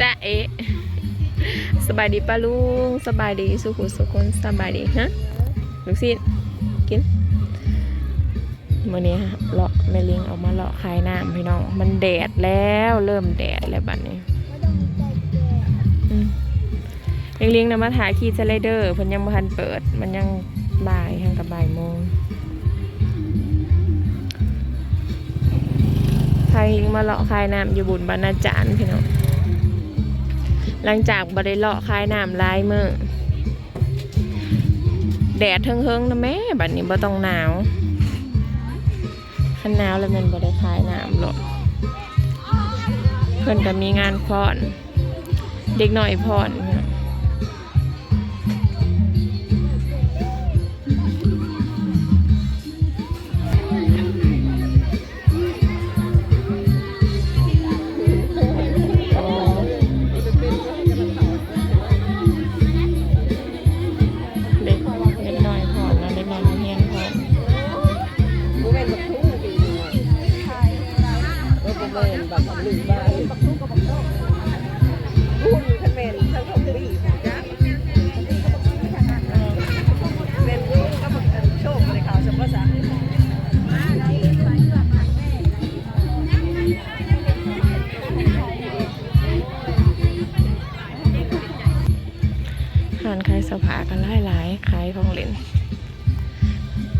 จ้าเอะสบายดีป้าลุงสบายดีสุขุสุคนสบายดีฮะลูกศิษย์กินมื่อนี้ฮะเลาะแม่ลิงออกมาเลาะคายน้ำพี่น้อง มันแดดแล้วเริ่มแดดแล้วบัดนี้อืมลิงลิงนะมาถ่ายคีสไลเดอร์เพิ่นยังบ่ทันเปิด มันยังบ่ายทางกับบ่ายโมงพาลิงมาเลาะคายน้ำอยู่บุญบรรณาจารย์พี่น้อง หลังจากบริเลาะคายน้ำลายมือแดดเทิงๆนะแม่บัดนี้บ่ต้องหนาวขันหนาวแล้วมันบ่ได้คายน้ำหรอกเพื่อนก็มีงานพรเด็กหน่อยพรอน สภากันหลายหลายๆขายของเล่น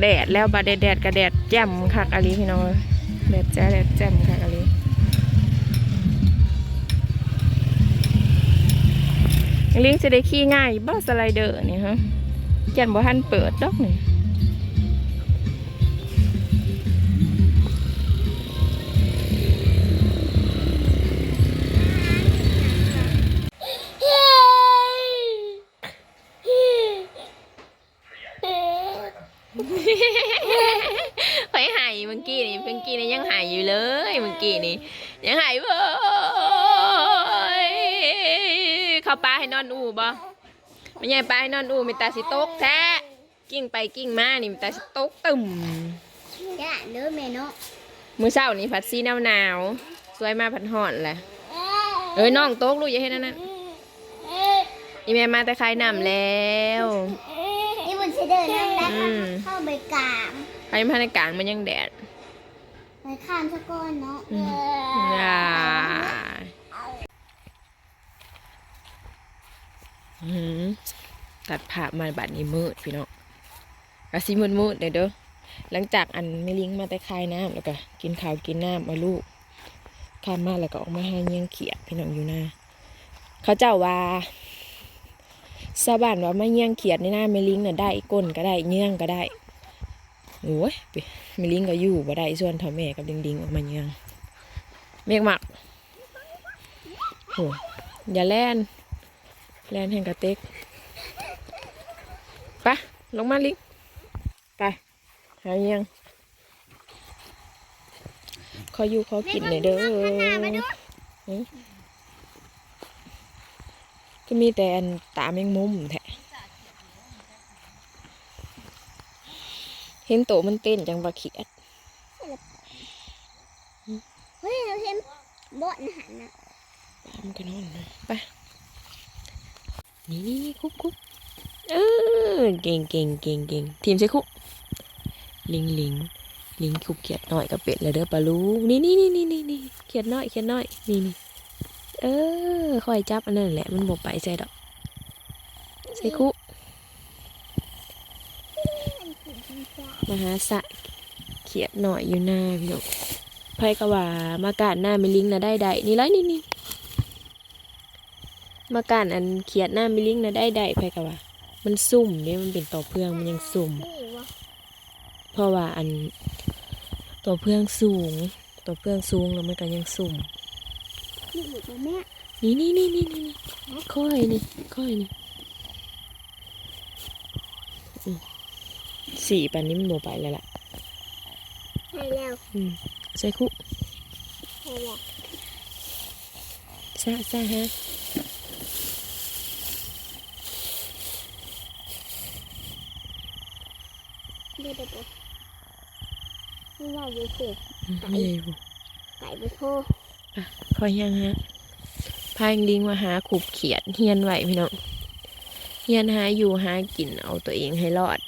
แดดแล้วบาดแดดแดดกับแดดแจ่มคักอะไรพี่น้องแดดแจ้แดดแจ่มคักอะไรลิงจะได้ขี่ง่ายบ่สไลเดอร์นี่ฮะจันบ่ทันเปิดดอกนี่ ป้าให้นอนอูบ่ไม่ใช่ป้าให้นอนอูมีตาสิตกแท้กิ้งไปกิ้งมานี่มีตาสิตกตึมจ้าเด้อแม่เนาะมื้อเช้านี่ผัดซีหนาวหนาวๆสวยมาผัดห่อนแหละเอ้ยน้องตกลูกอย่าให้นั่นนั่นอีแม่มาแต่คายน้ำแล้วนี่มันจะเดินนั่งได้อืมเข้าไปกลางไปมาในกลางมันยังแดดไปข้ามสะก้อนเนาะอ่าอืม ตัดภาพมาบัดนี้มืดพี่น้องกะสิมืดมืดๆเด้อเด้อหลังจากอันไม่ลิงมาแต่คายน้ำแล้วก็กินข้าวกินน้ำมาลูกข้ามมาแล้วก็ออกมาให้เงี้ยงเขียดพี่น้องอยู่หน้าเขาเจ้าว่าชาวบ้านว่าไมาเงี้ยงเขียดในหน้าไม่ลิงน่ะได้ก้นก็ได้เงี้ยงก็ได้โอ้ยไม่ลิงก็อยู่บ่ได้ส่วนท่าแม่กับลิงลิงออกมาเงี้ยงเมฆหมักโหอย่าแล่น แล่นแห่งกระเต็กไปะลงมาลิงไปหายังขออยู่ขอกินหน่อยเด้อหึก็มีแต่อันตาแมงมุมแท้เห็นโตมันเต้นจังบะเขียดเฮ้ยเราเห็นโบนหันนะปลามันก็นอนนะไป นี่คุบคุบเออเก่งเก่งเก่งเก่งทีมใช่คุบลิงลิงลิงคุบเขียดหน่อยก็เป็ดเลยเด้อปลาลูกนี่นี่นี่นี่นี่นี่เขียดน้อยเขียดน้อยนี่นี่เออคอยจับอันนั้นแหละมันบกไปใส่ดอกใส่คุมหาสะเขียดหน่อยอยู่หน้าพี่น้องไพ่กะว่า มากาดหน้าไม่ลิงนะได้ได้นี่ไรนี่นี่ มาการอันเขียดหน้ามิลิงนะได้ได้ไปกับว่า มันซุ่มเนี่ยมันเป็นต่อเพื่องมันยังซุ่มนี่วะเพราะว่าอันตัวเพื่องสูงตัวเพื่องสูงแล้วมันก็ยังซุ่มนี่หนูแม่นี่นี่นี่นี่นี่นี่ค่อยนี่ค่อยนี่อืมสี่ปันนี้มันโมไปแล้วล่ะให้แล้วอืมใส่คุให้แล้วซะซะฮะ เดี๋ยวเดี๋ยวเดี๋ยวนี่ว่าอยู่เสียอืมไม่ใช่บุไก่ไปโทษค่อยยังฮะพพายลิงมาหาขูบเขียดเฮียนไหวพี่น้องเฮียนหาอยู่หากินเอาตัวเองให้รอด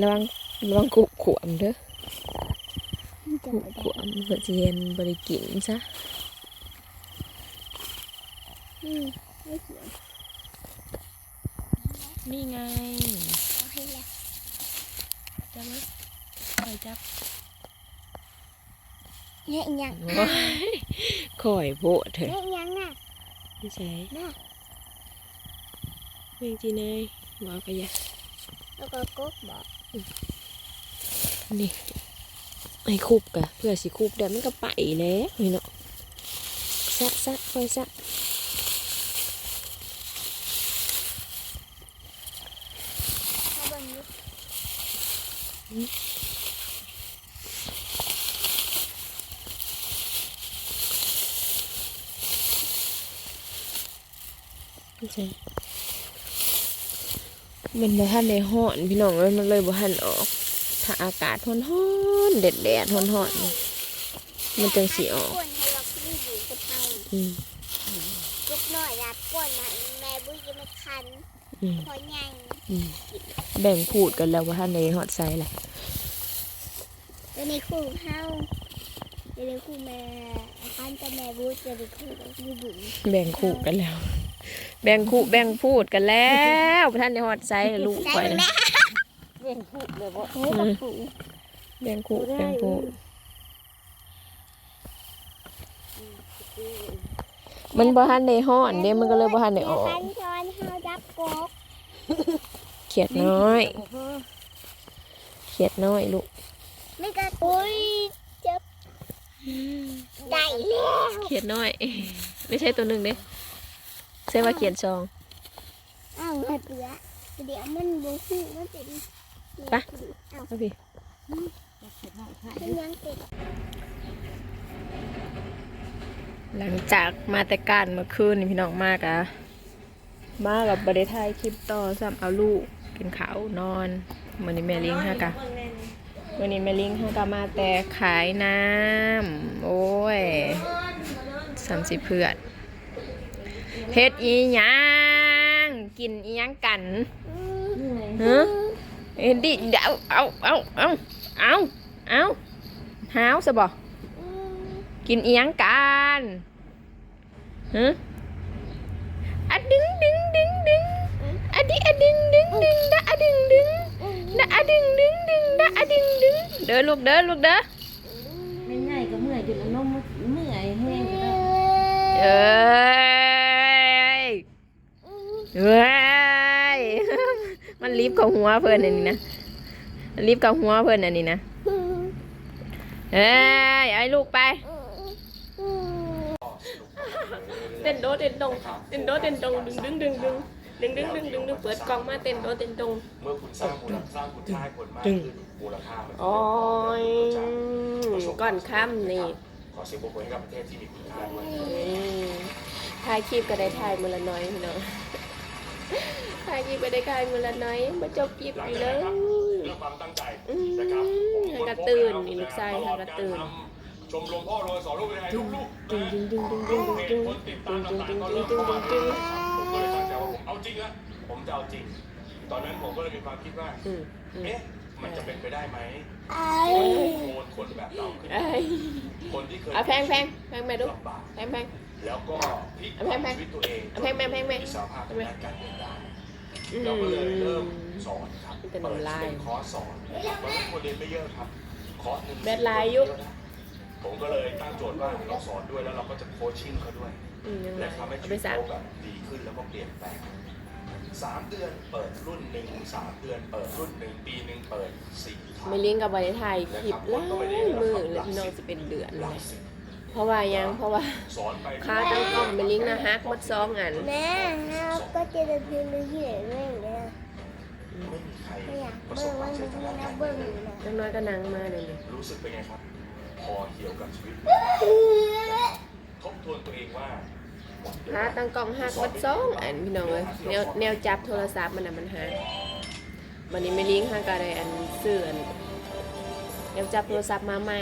ระวังระวังกุขวมเด้อมันจะกุบ่ขได้วมเพื่อจะเย็นบริกินซะอืมไม่เขียน นี่ไงเอาให้แล้วจับไหมคอยจับเนี่ยอีหยังโอ้ยคอยโบะเถอะเนี่ยอีหยังน่ะไม่ใช่น่ะเมงจีเนยบอกกะยะแล้วก็กกบอกนี่ไอ้คูบกะเพื่อสิคูบเดี๋ยวมันก็ไปแล้วนี่เนาะซักซักคอยซัก เอาเบิ่งดู ไม่ใช่มันบ่ทันได้ฮ้อนพี่น้องเอ้ยมันเลยบ่ทันออก ถ้าอากาศร้อนๆแดดแดดๆร้อนๆนี่มันจังสิออกก้นให้เราพี่อยู่กับเฮาอืมลูกน้อยรัดก้นนะแม่บุ้ยจะไม่คันอืม พอใหญ่อืมแบ่งพูดกันแล้วว่าท่านในฮอดไซแหละตัวนี้คู่เฮาตัวนี้คู่แม่คันแต่แม่บุ้ยจะเป็นคู่กับพี่บุ๋มแบ่งคู่กันแล้ว แบ่งคู่แบ่งพูดกันแล้วว่าท่านในฮอดไซลูกใส่ไปมันนะแม่เว้นพูดเลยว่าโอ้กับปู่แบ่งคู่แบ่งพูดมันบ่ทันในฮ้อนเด้มันก็เลยบ่ทันในออกคันช้ อนเฮาจับกบเขียดน้อย เขียดน้อยลูกไม่ก็อุ้ยเจ็บได้แล้วเขียดน้อย ไม่ใช่ตัวหนึ่งเด้ใช่ว่าเขียดซองอ้าวให้เปลือกเดี๋ยวมันบูฮู้มันเป็นไปอ้าวเอาพี่เป็นยังติดหลังจากมาแต่การเมื่อคืนนี่พี่น้องมากอะ มากับบริทายคลิปต่อซ้ำเอาลูกกินข้าวนอนมันนี้แม่ลิงฮะกะวันนี้แม่ลิงฮะกะมาแต่ขายน้ำโอ้ยสามสิบเพื่อนเฮ็ดอีหยังกินอีหยังกันฮะเอ็ดดิเดี๋ยวเอาเอาเอาเอาเอาหาวซะบ่กินอีหยังกันฮะอะดึงดึงดึงดึง อะดิอะดึงดึงดึงดะอะดึงดึงดะอะดึงดึงดึงดะอะดึงดึงเด้อลูกเด้อลูกเด้อไม่ง่ายก็เมื่อยจนน้ำนมเมื่อยแห้งแล้วเอ้ยเอ้ยมันรีบกับหัวเพิ่นอันนี้นะมันรีบกับหัวเพิ่นอันนี้นะเอ้ยไอ้ลูกไปเต้นโดเต้นตรงเต้นโดเต้นตรงดึงดึงดึงดึง ดึงดึงดึงดึงดึงเปิดกล่องมาเต้นโดเต้นตรงเมื่อคุณสร้างมูลสร้างคุณค่าให้ผลมากขึ้นมูลค่ามันโอ้ยก่อนค่ำนี่ขอเสียงปรบมือให้กับประเทศที่มีคุณค่าด้วยถ่ายคลิปก็ได้ถ่ายมือละน้อยพี่น้องถ่ายคลิปก็ได้ถ่ายมือละน้อยมาจบคลิปหลังอยู่จากเลนั้นยครับเรื่องความตั้งใจนะครับผมให้กระตื่นนี่ลูกชายให้กระตื่นชมรมพ่อโรยสอนลูกยังไงลูกๆดึงดึงดึงดึงดึงดึงคนติดตามดึงต่างดึงๆก็ดึเริ่งมดึงเข้าดึมางดึงผมก็เลยตั้งใจว่าผมเอาจริงนะผมจะเอาจริง ตอนนั้นผมก็เลยมีความคิดว่า อืมอืมเอ๊ะ มันจะเป็นไปได้ไหมไอ้โคนคนแบบเราขึ้นเอ้ยคนที่เคยเอาแพงแพงแพงแม่ดูลำบากแพงแพง แล้วก็พลิกเอาแพงๆชีวิตตัวเองเอาแพงๆแพงๆมีสภาพทางด้านการเงินได้ อืม เราก็เลยเริ่มสอนครับเป็นเปิดออนไลน์เป็นคอร์สสอนนะครับตอนนั้นคนเรียนไม่เยอะครับ คอร์สหนึ่งแบดไลน์ยุค ผมก็เลยตั้งโจทย์ว่าเราสอนด้วยแล้วเราก็จะโคชชิ่งเขาด้วย อืมยังไงและทำให้เอาชีไปวิตสั่งเขาแบบดีขึ้นแล้วก็เปลี่ยนแปลง สามเดือนเปิดรุ่นหนึ่งสามเดือนเปิดรุ่นหนึ่งปีหนึ่งเปิดสี่ครั้งไม่ลิงก์กับบริไทยคลิปหลายมือเลยพี่น้องจะเป็นเดือนหเลลักยสิบเพราะว่ายังเพราะว่าสอนไปค่าตั้งกล้องไม่ลิงก์นะฮักหมัดซองอันแม่ฮะก็จะได้พิมพ์เรื่อยๆเรื่อยไม่มีใครๆไม่อยากประสเบิ่บงควัวามนสำเร็นี้จทางด้านนะการเบิ่งอยู่นะเงินจังน้อยก็นังมาเดี๋ยวนี้รู้สึกเป็นไงครับพอเกี่ยวกับชีวิตทบทวนตัวเองว่า ค่าตั้งกล้องฮักมัดซองอันพี่น้องเลยแนวแนวจับโทรศัพท์มันน่ะมันหาวันนี้ไม่ลิงก์ฮักก็ได้อันซื้ออันแนวจับโทรศัพท์มาใหม่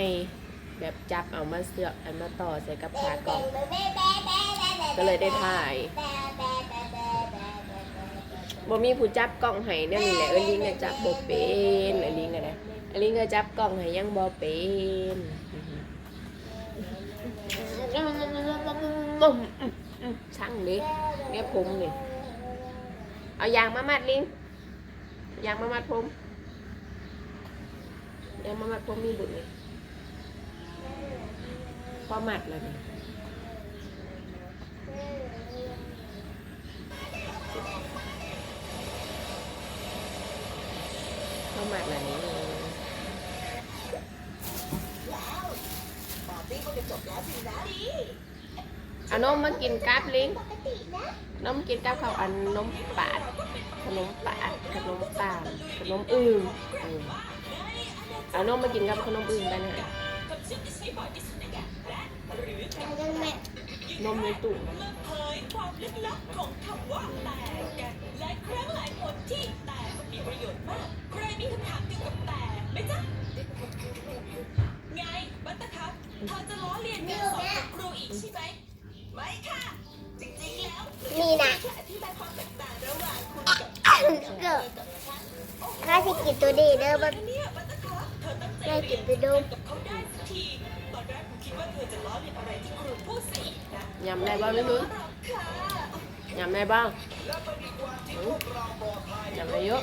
แบบจับเอามาเสือกอันมาต่อใส่กับขากล่อง ก็เลยได้ถ่ายบ่มีผู้จับกล้องให้เดี๋ยนี้แหละเอ้ยลิงก็จับบ่เป็นเอ้ยลิงก็ได้เอ้ยลิงก็จับกล้องให้ยังบ่เป็น ช่างดิเนี่ยผมนี่เอายางมามัดลิงยางมามัดผมยางมามัดผมมีบุญนี่พอมัดแล้วนี่เข้ามาแบบนี้อา นมมากินกับลิงนมกินกับเขาวอันนมปาดขนมปาดขนมตาลขนมอื่นเออเอานมมากินกับขนมอื่นไปนะนมในตู้องคำว่าแต่กันและครั้งหลายคนที่แต่มันมีประโยชน์มากใครมีคำถามเกี่ยวกับแต่ไหมจ๊ะไงบัตตะครับเธอจะล้อเลียนการสอนกับครูอีกใช่ไหม นี่นะแค่อธิบายความแตกต่างระหว่างคุณกับเกิดข้าสิกินตัวดีเด้อมันเนี่ยบัตตะครั้งได้กินไปดูเขาไรกผมคิดว่าเธอจะล้อเลียนอะไรที่ครูพูดซะอีกนะยำได้บ้างไหมมึงยำได้บ้างยำได้เยอะ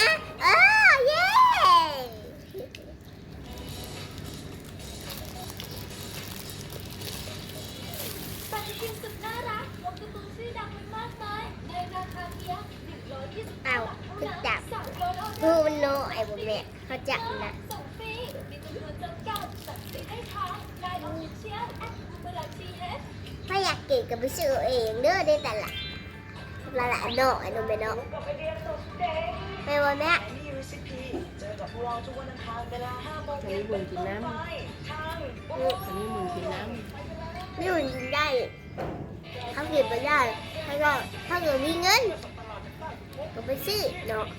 ซื้อเองเด้อได้แต่ละละละน้อยนุ่มไปเนาะไปวันเนี้ยอันนี้บุญกินน้ำอันนี้บุญกินน้ไม่มันกินได้เขาเก็บไปได้ถ้าก็ถ้าเกิดมีเงินก็ไปซื้อเนาะำ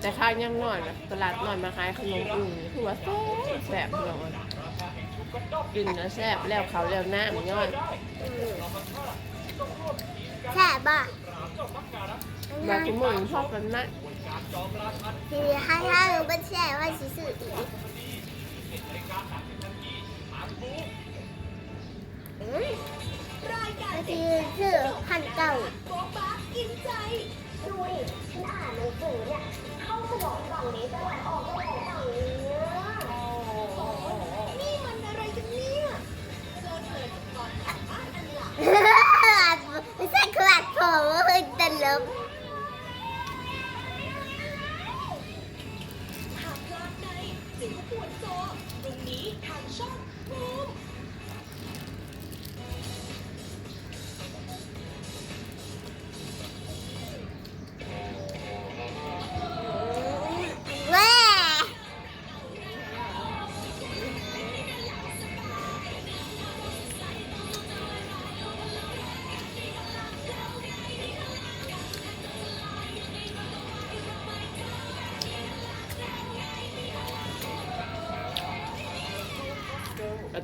แต่ข้าวยังน้อยนะตลาดน้อยมาขายขนมอื่นคือว่าแซ่บแซ่บพี่น้องอะ กินแล้วแซ่บแล้วเขาแล้วหน้ำย่อยอืมแค่บ้าบาทุกมือชอบกันนะทีนี้ถ้าถ้าเราเป็นแช่บว่าสิซื้ออีกอืมรายการบางทีซื้อพันเก่าป้ากินใจดูดิฉันอ่านหนังสือเนี่ยเข้าสมองฝั่งนี้ตลอดออกสมอง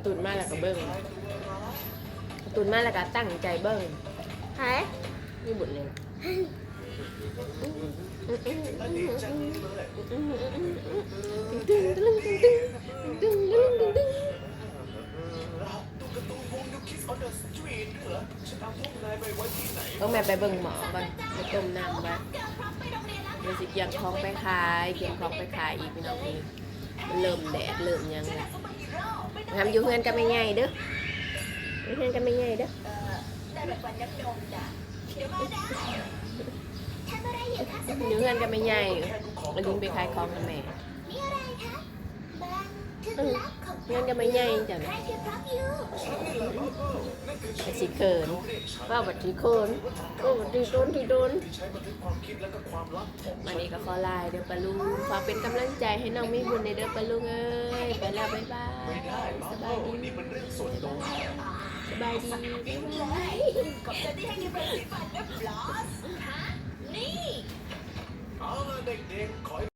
ตุนมาแล้วก็เบิ้งกระตุนมาแล้วก็ตั้งใจเบิ้งฮะนี่บุญเลยต้องแม่ไปเบิ่งหมอก่อนไปต้มน้ำไว้เดี๋ยวสิเกียงของไปขายเกียงของไปขายอีกพี่น้องนี่มันเริ่มแดดเริ่มหยังแล้ว ทำอยู่เพื่อนกันไม่ง่ายเด้ออยู่เพื่อนกันไม่ง่ายเด้อเดี๋ยวมาได้อยู่เพื่อนกันไม่ง่ายแล้วลิงไปขายของกันแม่ นี่อะไรคะบ้านทึกลับของยังจะไม่ใหญ่จ้ะใครนะคือพระพิวแต่สิเขินว่าบัดทีเขินโอ้บัดทีโดนทีโดนที่ใช้บันทึกความคิดและก็ความลับของวันนี้ก็ขอลาเด้อปะลุงฝากเป็นกำลังใจให้น้องมีบุญในเด้อปะลุงเอ้ยไปแล้วบ๊ายบายไม่ได้สมาบายโลดีนี่เป็นเรื่องส่วนตัวสบายดีบ๊ายบายขอบใจที่ให้กินเป็นสีฟันนะบลอสฮะนี่เอาล่ะเด็กๆขอ